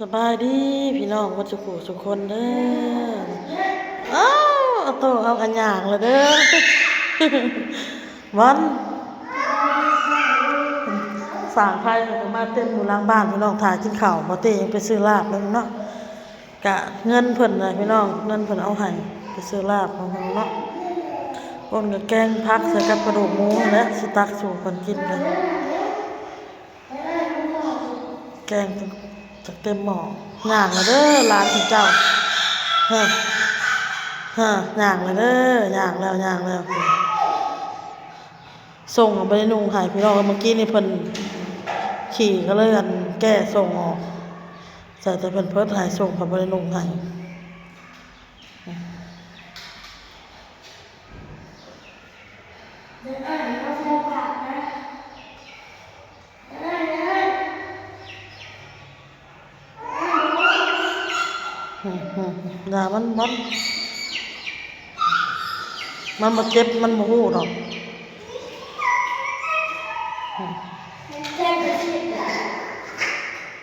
สบายดีพี่น้องวัดสุขุสุคนเด้ออ้าวเอาโตเอากันอย่างเลยเด้อวันสางไพ่ก็มาเต็มอยู่หล้างบ้านพี่น้องถ่ายกินข้าวบ่เต้ยังไปซื้อลาบแล้วเนาะกะเงินเพิ่นเลยพี่น้องเงินเพิ่นเอาให้ไปซื้อลาบของเพิ่นเนาะคนก็แกงพักใส่กับกระดูกหมูและสิตักสู่เพิ่นกินกันแกง จากเต็มหม้อย่างเลยเด้อร้านของเจ้าเฮ้อเฮ้อย่างเลยเด้อย่างแล้วย่างแล้วส่งออกไปในนุ่งหายพี่น้องเมื่อกี้นี่เพิ่นขี่ก็เลยอันแก้ส่งออกใส่แต่เพิ่นเพิ่นหายส่งไปในนุ่งหาย อืมอืมอย่ามันมันมันมาเจ็บมันมาหูดอก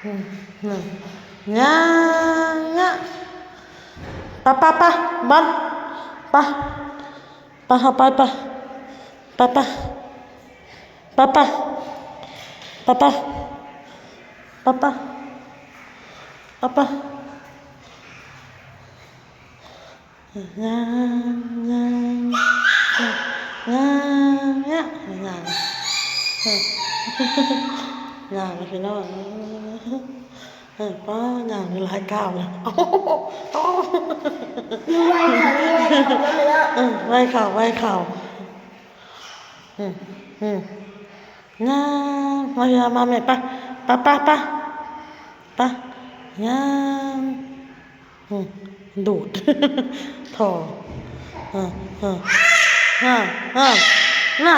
อืมอืมย่าย่าปะปะปะบอลปะปะเอาไปปะปะปะปะปะปะปะปะปะปะปะ งามงามงามเนี่ยงามงามพี่น้องป้างามร้ายเก้าแล้วไหวข่าวไหวข่าวงหวข่าวอืมอืมน้ามาเยอะมาไหมปะปะปะปะปะยามอืม ดูดถอฮ่าฮ่าฮ่าฮ่าฮ่า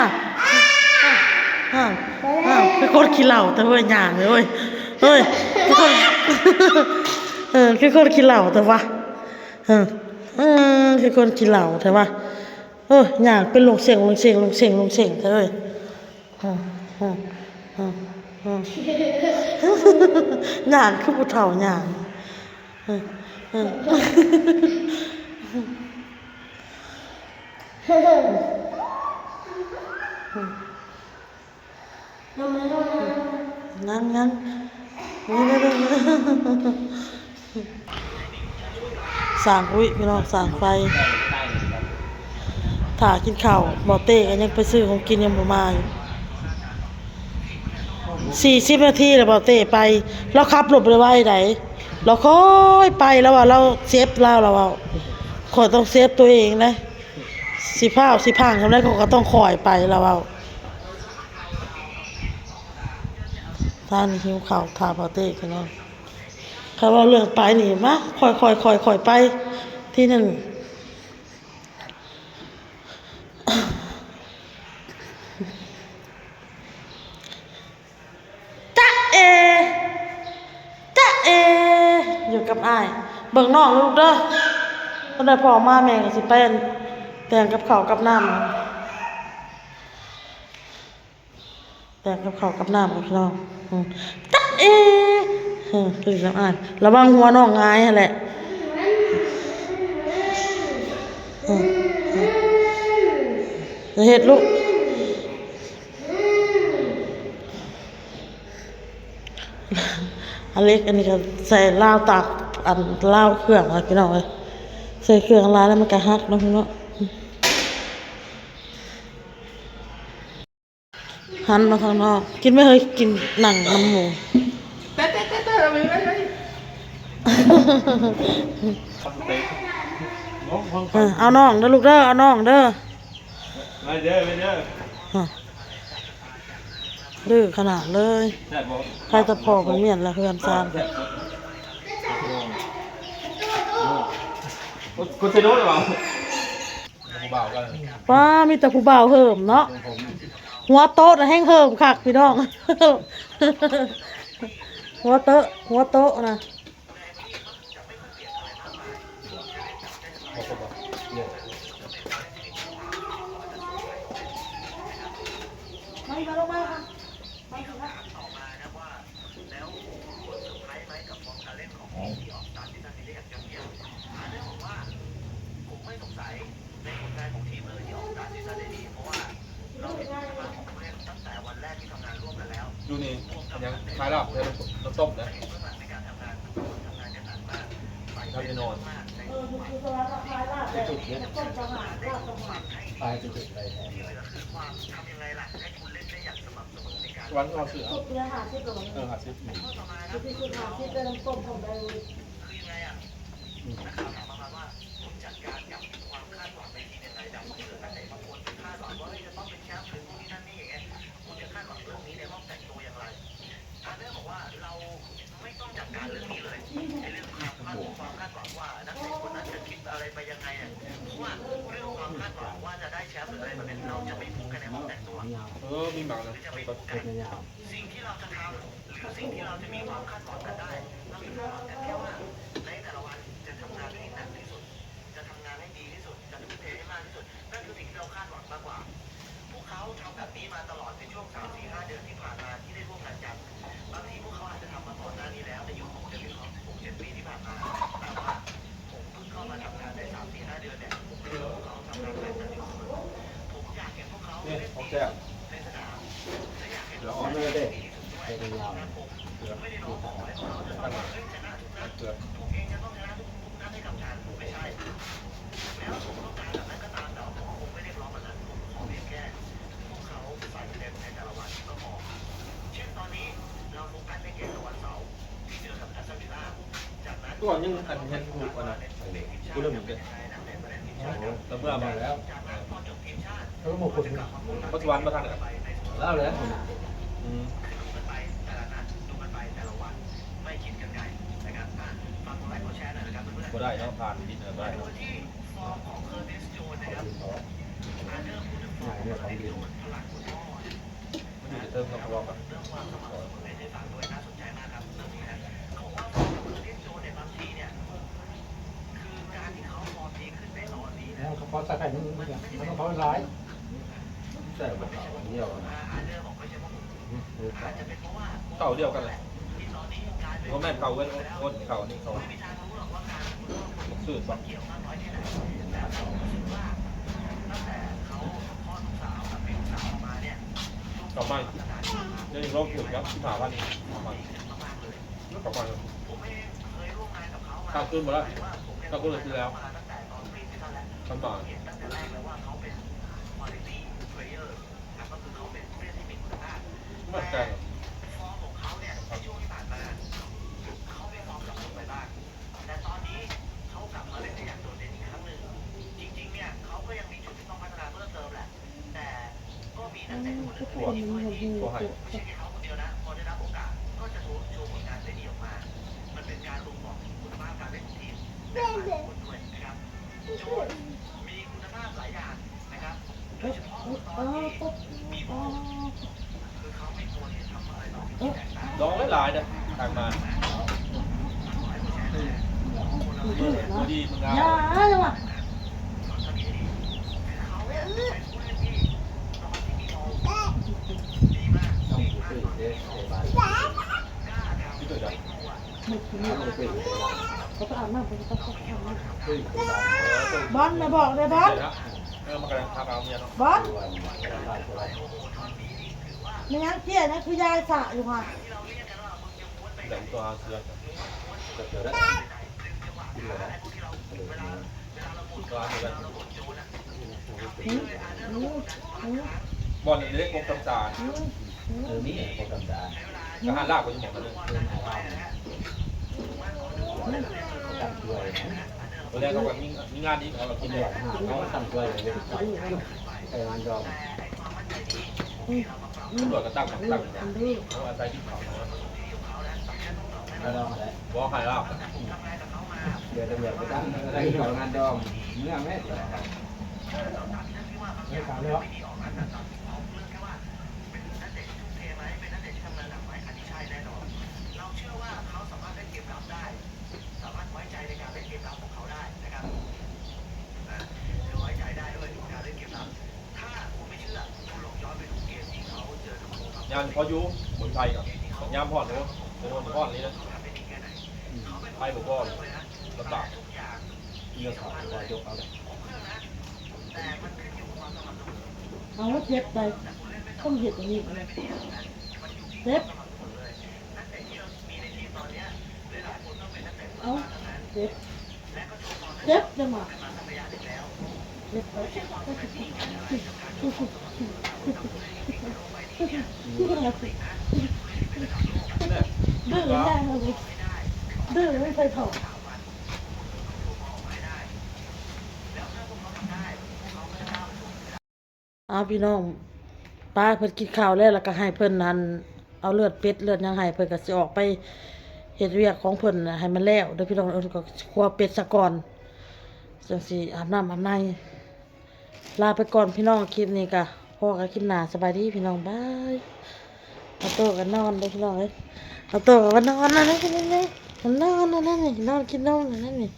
ฮ่าฮ่าคือคนขี้เหล้าแต่เว้ยหยางเลยเว้ยเฮ้ยคือคนเออคือคนขี้เหล้าแต่ว่าเออเออคือคนขี้เหล้าแต่ว่าเออหยางเป็นลงเสียงลงเสียงลงเสียงลงเสียงแต่เว้ยฮ่าฮ่าฮ่าฮ่าหยางคือผู้เฒ่าหยางเออ งั้นงั้นนี่นี่นี่สางอุ้ยพี่น้องสร้างไฟถ่ากินข้าวบอเต้กันยังไปซื้อของกินยังบ่มาอยู่สี่สิบนาทีแล้วบอเต้ไปเราขับรถไปไว้ไหน เราค่อยไปแล้วว่าเราเซฟเราเราว่าขอยต้องเซฟตัวเองนะสิผ้าสิพังทำได้ก็ต้องคอยไปเราเอาท่านหิวข่าวทาปาเต้กันเนาะเขาว่าเรื่องไปนี่มาคอยคอยคอยคอยไปที่นั่นจ๊ะเอจ๊ะเอ อยู่ กับอ้าย เบิ่งน้องลูกเด้อก็ได้พอมาแม่ก็สิเปนแต่งกับเขากับน้ำแต่งกับเขากับน้ำกับพี่น้องอืมจ๊ะเอเออตื่นแล้วอ่านระวังหัวน้องงายแหละอืมอืมอย่าเฮ็ดลูกอเล็กอันนี้ก็ใส่ลาวตาก อันเล่าเครื่องอะไรพี่น้องเลยใส่เครื่องลายแล้วมันก็ฮักนะพี่น้องหันมาทางนอก กินไม่เคยกินหนังน้ำหมูเต้เต้เต้เต้เอาไปไว้ไว้เออเอาน้องเด้อลูกเด้อเอาน้องเด้อมาเด้อมาเด้อดื้อขนาดเลยใครจะพอเป็นเมียนละเฮือนซาน คุณเซโน่หรือเปล่าเบากันป้ามีแต่ผู้บ่าวเหิมเนาะหัวโต๊ะน่ะแห้งเหิมคักพี่น้อง หัวโต๊ะหัวโต๊ะนะ ดูนี่ยังคลายหลับแล้วน้ำต้มนะทำจะนนเออมันอสลัดเาคาลาบแตต้มจัะาบจังจุดอะไรแทนวันก็มสือสุดเนื้อหาชิดหลงเออหาชิดหนึ่งคือหาชิดเป็นต้มขอไดรู ที่สุดค่ะที่เดินก้มผมไปเออมีหมักนะเป็นยาวเนี่ยของแซ่บเดี๋ยว อ๋ อ่ อ อน ไม่ได้เป็นยาว เกลือตั้งหน่อยเกลือ ก่อนยังอันเห็นถูกอันนะกูเริ่มเหมือนกันแล้วเมื่อมาแล้วเขาบอกคนปัจจุบันมาทานกันเล่าแล้วอืมก็ได้ต้องทานนิดหน่อยได้ง่ายเนี่ยของดีมันอยู่จะเติมกับพวกอะ แล้วเขาพอสักไก่มันมันต้องเขาร้ายใช่แบบเดียวหรือเปล่าเก่าเดียวกันเลยก็แม่เก่ากันคนเก่านี่เขาสืบป่ะกลับมาเดี๋ยวยังรอบถึงครับที่ผ่าพันกลับมากลับมาข้าวขึ้นหมดแล้วข้าวขึ้นเลยทีแล้ว ลำบากไม่ใจทุกคนมันดีตัวให้อ๋อปุ๊บอ๋อร้องหลายๆนะทางมาดีมึงเอาอย่าเลยว่ะต้องอยู่ที่เด็กบ้านที่เกิดจากไม่กินแล้วลงไปเขาก็อาบน้ำเขาก็อาบน้ำที่บ้านบอลนะบอกเลยบอลเดี๋ย วนะเออมากำลังทำเอาเนี่ยเนาะบอล วันบ้านตัวไม่งั้นเกี้ยนะคือยายสระอยู่ค่ะแต่ตัวเสือจะเจอได้ที่เหลือตัวเหมือนกันอืมอืมอืมบอลเล็กกงตำจานอืมอืมเออนี่โปรแกรมดากระหันลากไปยังหมดเลย เรื่องของเราตั้งด้วยนวแรกเขาแบบมีงานนี้เขาแบบกินเดืเดืออดดห้าเขาตั้งด้วยเลยใส่งานยอมตำรวจก็ตั้งตั้งอันนี้เขาอาศัยที่เขาแล้วเราอะไรบอกให้ลาบเดี๋ยวตำรวจไปตั้งอะไรของงานดอมเมื่อแม่ไม่ถามเล ยงานเขาอยู่บนไทยกับยามพอดโน้จะโดนพอดนี้นะไทยผมก็ลำบากเยอะขอว่ายกเอาเลยเอาว่าเจ็บไปต้องเห็ดอย่างนี้เจ็บเอาเจ็บเจ็บจังหวะ ดื้อแน่เลยดื้อไม่ใช่ถอดเอาพี่น้องป้าเพิ่นกินข้าวแล้วแล้วก็ให้เพิ่นนั้นเอาเลือดเป็ดเลือดยังให้เพิ่นก็สิออกไปเฮ็ดเวียกของเพิ่นให้มันแล้วเด้อพี่น้องเออก็คั่วเป็ดซะก่อนจังสิอาบน้ำอาบใน ลาไปก่อนพี่น้องคลิปนี้กะพ่อกับคลิปหนาสบายดีพี่น้องบายเอาโตะกันนอนเด้พี่น้องเลยเอาโตะกันนอนนะนี่นี่นี่นอนนะนั่นนี่นอนกินนมนะนั่นนี่